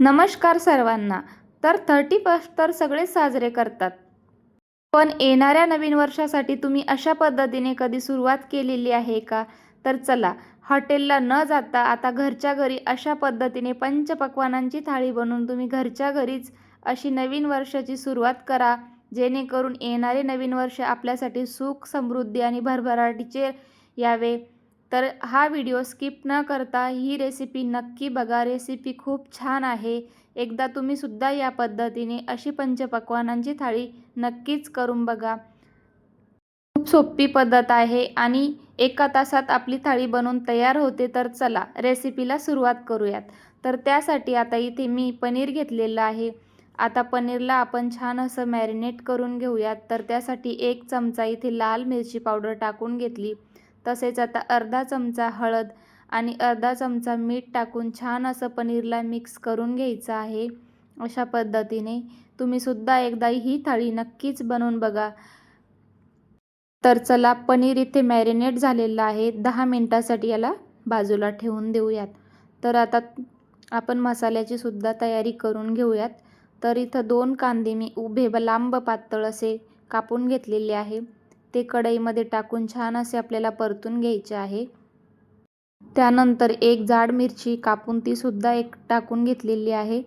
नमस्कार सर्वांना. तर थर्टी फर्स्ट तर सगळेच साजरे करतात. पण येणाऱ्या नवीन वर्षासाठी तुम्ही अशा पद्धतीने कधी सुरुवात केलेली आहे का? तर चला हॉटेलला न जाता आता घरच्या घरी अशा पद्धतीने पंचपक्वानांची थाळी बनवून तुम्ही घरच्या घरीच अशी नवीन वर्षाची सुरुवात करा जेणेकरून येणारे नवीन वर्ष आपल्यासाठी सुख समृद्धी आणि भरभराटीचे यावे. तर हा व्हिडिओ स्किप न करता ही रेसिपी नक्की बघा. रेसिपी खूप छान आहे. एकदा तुम्ही सुद्धा या पद्धतीने अशी पंचपक्वानांची थाळी नक्कीच करून बघा. खूप सोपी पद्धत आहे आणि एका तासात आपली थाळी बनवून तयार होते तर चला रेसिपीला सुरुवात करूयात. तर त्यासाठी आता इथे मी पनीर घेतलेलं आहे. आता पनीरला आपण छान असं मॅरिनेट करून घेऊयात. तर त्यासाठी एक चमचा इथे लाल मिरची पावडर टाकून घेतली. तसेच आता अर्धा चमचा हळद आणि अर्धा चमचा मीठ टाकून छान असं पनीरला मिक्स करून घ्यायचं आहे अशा पद्धतीने. तुम्हीसुद्धा एकदा ही थाळी नक्कीच बनवून बघा. तर चला पनीर इथे मॅरिनेट झालेलं आहे. दहा मिनटासाठी याला बाजूला ठेवून देऊयात. तर आता आपण मसाल्याची सुद्धा तयारी करून घेऊयात. तर इथं दोन कांदे मी उभे ब लांब पातळ असे कापून घेतलेले आहे. ते कढईमध्ये टाकून छान असे आपल्याला परतून घ्यायचे आहे. त्यानंतर एक जाड मिरची कापून तीसुद्धा एक टाकून घेतलेली आहे.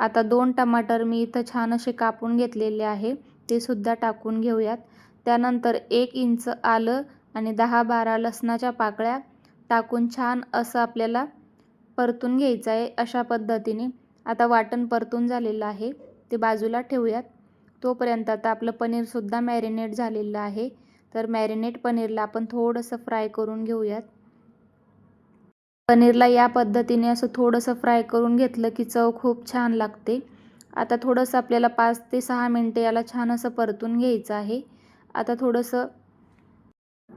आता दोन टमाटर मी इथं छान असे कापून घेतलेले आहे. ते सुद्धा टाकून घेऊयात. त्यानंतर एक इंच आलं आणि दहा बारा लसणाच्या पाकळ्या टाकून छान असं आपल्याला परतून घ्यायचं आहे अशा पद्धतीने. आता वाटण परतून झालेलं आहे. ते बाजूला ठेवूयात. तोपर्यंत आता आपलं पनीरसुद्धा मॅरिनेट झालेलं आहे. तर मॅरिनेट पनीरला आपण थोडंसं फ्राय करून घेऊयात. पनीरला या पद्धतीने असं थोडंसं फ्राय करून घेतलं की चव खूप छान लागते. आता थोडंसं आपल्याला पाच ते सहा मिनटे याला छान असं परतून घ्यायचं आहे. आता थोडंसं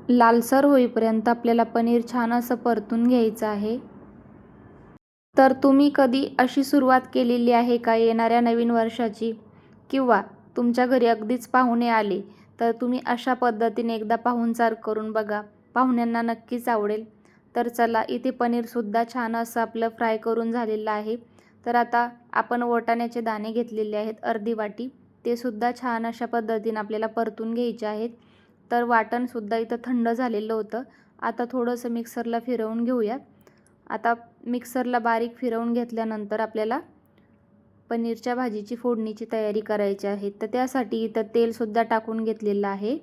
लालसर होईपर्यंत आपल्याला पनीर छान असं परतून घ्यायचं आहे. तर तुम्ही कधी अशी सुरुवात केलेली आहे का येणाऱ्या नवीन वर्षाची? किंवा तुमच्या घरी अगदीच पाहुणे आले तर तुम्ही अशा पद्धतीने एकदा पाहुणचार करून बघा. पाहुण्यांना नक्कीच आवडेल. तर चला इथे पनीरसुद्धा छान असं आपलं फ्राय करून झालेलं आहे. तर आता आपण वटाण्याचे दाणे घेतलेले आहेत अर्धी वाटी. ते सुद्धा छान अशा पद्धतीने आपल्याला परतून घ्यायचे आहेत. तर वाटणसुद्धा इथं थंड झालेलं होतं. आता थोडंसं मिक्सरला फिरवून घेऊयात. आता मिक्सरला बारीक फिरवून घेतल्यानंतर आपल्याला पनीरच्या भाजीची फोडणीची तयारी करायची आहे. तर त्यासाठी इथं तेलसुद्धा टाकून घेतलेलं आहे.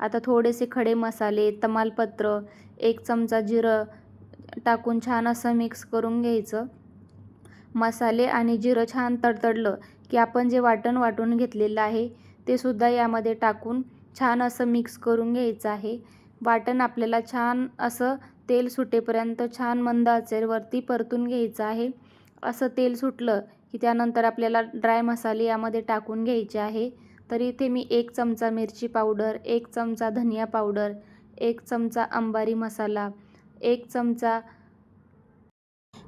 आता थोडेसे खडे मसाले तमालपत्र एक चमचा जिरं टाकून छान असं मिक्स करून घ्यायचं. मसाले आणि जिरं छान तडतडलं की आपण जे वाटण वाटून घेतलेलं आहे ते सुद्धा यामध्ये टाकून छान असं मिक्स करून घ्यायचं आहे. वाटण आपल्याला छान असं तेल सुटेपर्यंत छान मंद आचेवरती परतून घ्यायचं आहे. असं तेल सुटलं की त्यानंतर आपल्याला ड्राय मसाले यामध्ये टाकून घ्यायचे आहे. तर इथे मी एक चमचा मिरची पावडर एक चमचा धनिया पावडर एक चमचा अंबारी मसाला एक चमचा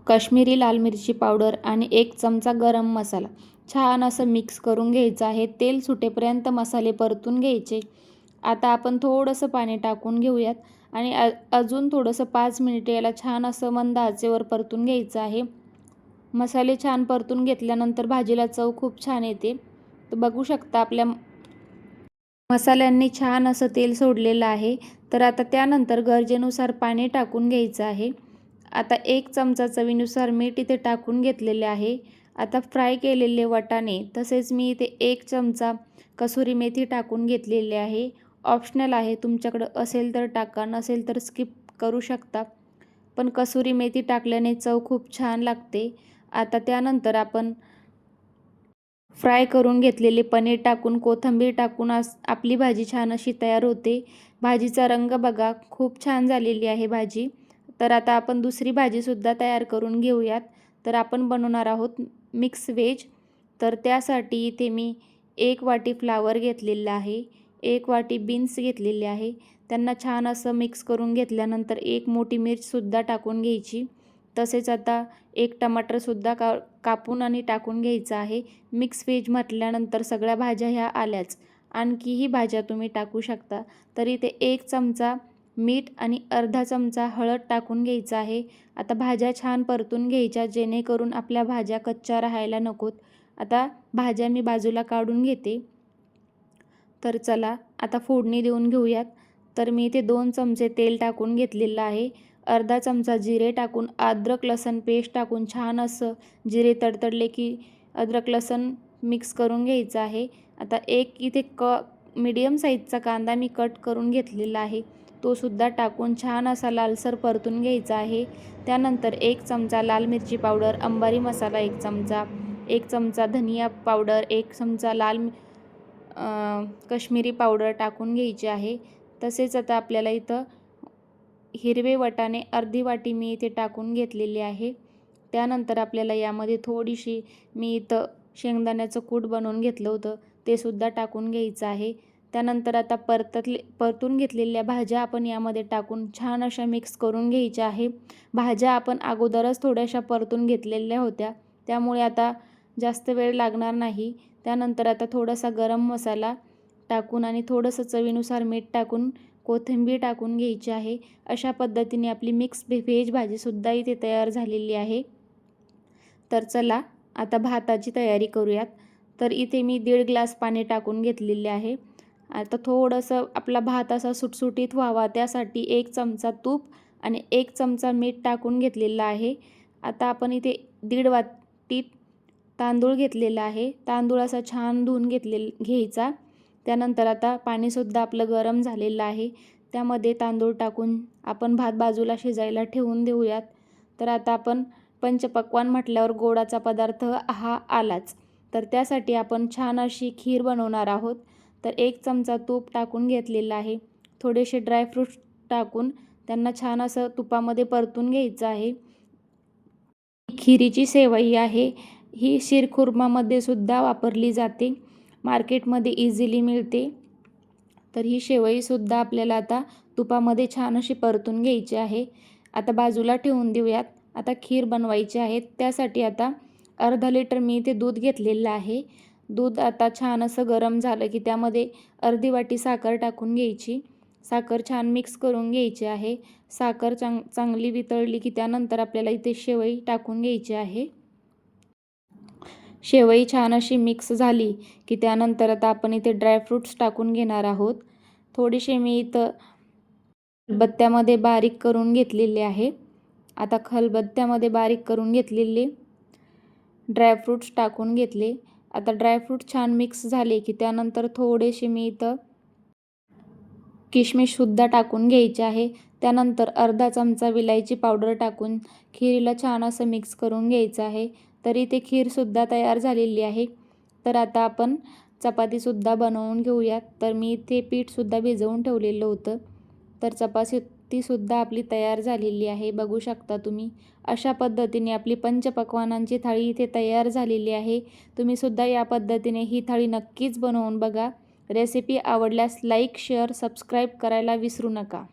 काश्मीरी लाल मिरची पावडर आणि एक चमचा गरम मसाला. छान असं मिक्स करून घ्यायचं आहे. तेल सुटेपर्यंत मसाले परतून घ्यायचे. आता आपण थोडंसं पाणी टाकून घेऊयात आणि अजून थोडंसं पाच मिनिटे याला छान असं मंद आचेवर परतून घ्यायचं आहे. मसाले छान परतून घेतल्यानंतर भाजीला चव खूप छान येते. तर बघू शकता आपल्या मसाल्यांनी छान असं तेल सोडलेलं आहे. तर आता त्यानंतर गरजेनुसार पाणी टाकून घ्यायचं आहे. आता एक चमचा चवीनुसार मीठ इथे टाकून घेतलेले आहे. आता फ्राय केलेले वटाणे तसेच मी इथे एक चमचा कसुरी मेथी टाकून घेतलेली आहे. ऑप्शनल आहे तुमच्याकडं असेल तर टाका नसेल तर स्किप करू शकता. पण कसुरी मेथी टाकल्याने चव खूप छान लागते. आता त्यानंतर आपण फ्राय करून घेतलेले पनीर टाकून कोथिंबीर टाकून आस आपली भाजी छान अशी तयार होते. भाजीचा रंग बघा खूप छान झालेली आहे भाजी. तर आता आपण दुसरी भाजीसुद्धा तयार करून घेऊयात. तर आपण बनवणार आहोत मिक्स व्हेज. तर त्यासाठी इथे मी एक वाटी फ्लावर घेतलेलं आहे. एक वाटी बीन्स घेतलेले आहे. त्यांना छान असं मिक्स करून घेतल्यानंतर एक मोठी मिरचसुद्धा टाकून घ्यायची. तसेच आता एक टमाटरसुद्धा का कापून आणि टाकून घ्यायचं आहे. मिक्स व्हेज म्हटल्यानंतर सगळ्या भाज्या ह्या आल्याच. आणखीही भाज्या तुम्ही टाकू शकता. तरी ते एक चमचा मीठ आणि अर्धा चमचा हळद टाकून घ्यायचा आहे. आता भाज्या छान परतून घ्यायच्या जेणेकरून आपल्या भाज्या कच्च्या राहायला नकोत. आता भाज्या मी बाजूला काढून घेते. तर चला आता फोडणी देऊन घेऊयात. तर मी इथे दोन चमचे तेल टाकून घेतलेलं आहे. अर्धा चमचा जिरे टाकून अद्रक लसण पेस्ट टाकून छान असं जिरे तडतडले की अद्रक लसण मिक्स करून घ्यायचं आहे. आता एक इथे क मीडियम साईजचा कांदा मी कट करून घेतलेला आहे. तो सुद्धा टाकून छान असा लालसर परतून घ्यायचा आहे. त्यानंतर एक चमचा लाल मिरची पावडर अंबारी मसाला एक चमचा एक चमचा धनिया पावडर एक चमचा लाल कश्मीरी पावडर टाकून घ्यायची आहे. तसेच आता आपल्याला इथं हिरवे वटाणे अर्धी वाटी मी इथे टाकून घेतलेली आहे. त्यानंतर आपल्याला यामध्ये थोडीशी मी इथं शेंगदाण्याचं कूट बनवून घेतलं होतं. ते सुद्धा टाकून घ्यायचं आहे. त्यानंतर आता परततले परतून घेतलेल्या भाज्या आपण यामध्ये टाकून छान अशा मिक्स करून घ्यायच्या आहे. भाज्या आपण अगोदरच थोड्याशा परतून घेतलेल्या होत्या. त्यामुळे आता जास्त वेळ लागणार नाही. त्यानंतर आता थोडासा गरम मसाला टाकून आणि थोडंसं चवीनुसार मीठ टाकून कोथिंबीर टाकून घ्यायची आहे. अशा पद्धतीने आपली मिक्स व्हेज भाजीसुद्धा इथे तयार झालेली आहे. तर चला आता भाताची तयारी करूयात. तर इथे मी दीड ग्लास पाणी टाकून घेतलेले आहे. आता थोडंसं आपला भात असा सुटसुटीत व्हावा त्यासाठी एक चमचा तूप आणि एक चमचा मीठ टाकून घेतलेला आहे. आता आपण इथे दीड वाटीत तांदूळ घेतलेला आहे. तांदूळ असा छान धुवून घेतले घ्यायचा. त्यानंतर आता पाणीसुद्धा आपलं गरम झालेलं आहे. त्यामध्ये तांदूळ टाकून आपण भात बाजूला शिजायला ठेवून देऊयात. तर आता आपण पंचपक्वान म्हटल्यावर गोडाचा पदार्थ हा आलाच. तर त्यासाठी आपण छान अशी खीर बनवणार आहोत. तर एक चमचा तूप टाकून घेतलेला आहे. थोडेसे ड्रायफ्रूट्स टाकून त्यांना छान असं तुपामध्ये परतून घ्यायचं आहे. खिरीची सेवई आहे. ही शिरखुर्मामध्ये सुद्धा वापरली जाते. मार्केटमध्ये इझिली मिळते. तर ही शेवईसुद्धा आपल्याला आता तुपामध्ये छान अशी परतून घ्यायची आहे. आता बाजूला ठेवून देऊयात. आता खीर बनवायची आहे. त्यासाठी आता अर्धा लिटर मी इथे दूध घेतलेलं आहे. दूध आता छान असं गरम झालं की त्यामध्ये अर्धी वाटी साखर टाकून घ्यायची. साखर छान मिक्स करून घ्यायची आहे. साखर चांग चांगली वितळली की त्यानंतर आपल्याला इथे शेवई टाकून घ्यायची आहे. शेवई छान अशी मिक्स झाली की त्यानंतर आता आपण इथे ड्रायफ्रूट्स टाकून घेणार आहोत. थोडीशी मी इथं खलबत्त्यामध्ये बारीक करून घेतलेले आहे. आता खलबत्त्यामध्ये बारीक करून घेतलेले ड्रायफ्रूट्स टाकून घेतले. आता ड्रायफ्रूट छान मिक्स झाले की त्यानंतर थोडेसे मी इथं किशमिशसुद्धा टाकून घ्यायचे आहे. त्यानंतर अर्धा चमचा विलायची पावडर टाकून खिरीला छान असं मिक्स करून घ्यायचं आहे. तरी ते खीरसुद्धा तयार झालेली आहे. तर आता आपण चपातीसुद्धा बनवून घेऊयात. तर मी इथे पीठसुद्धा भिजवून ठेवलेलं होतं. तर चपाती तीसुद्धा आपली तयार झालेली आहे. बघू शकता तुम्ही. अशा पद्धतीने आपली पंचपक्वानांची थाळी इथे तयार झालेली आहे. तुम्हीसुद्धा या पद्धतीने ही थाळी नक्कीच बनवून बघा. रेसिपी आवडल्यास लाईक शेअर सबस्क्राईब करायला विसरू नका.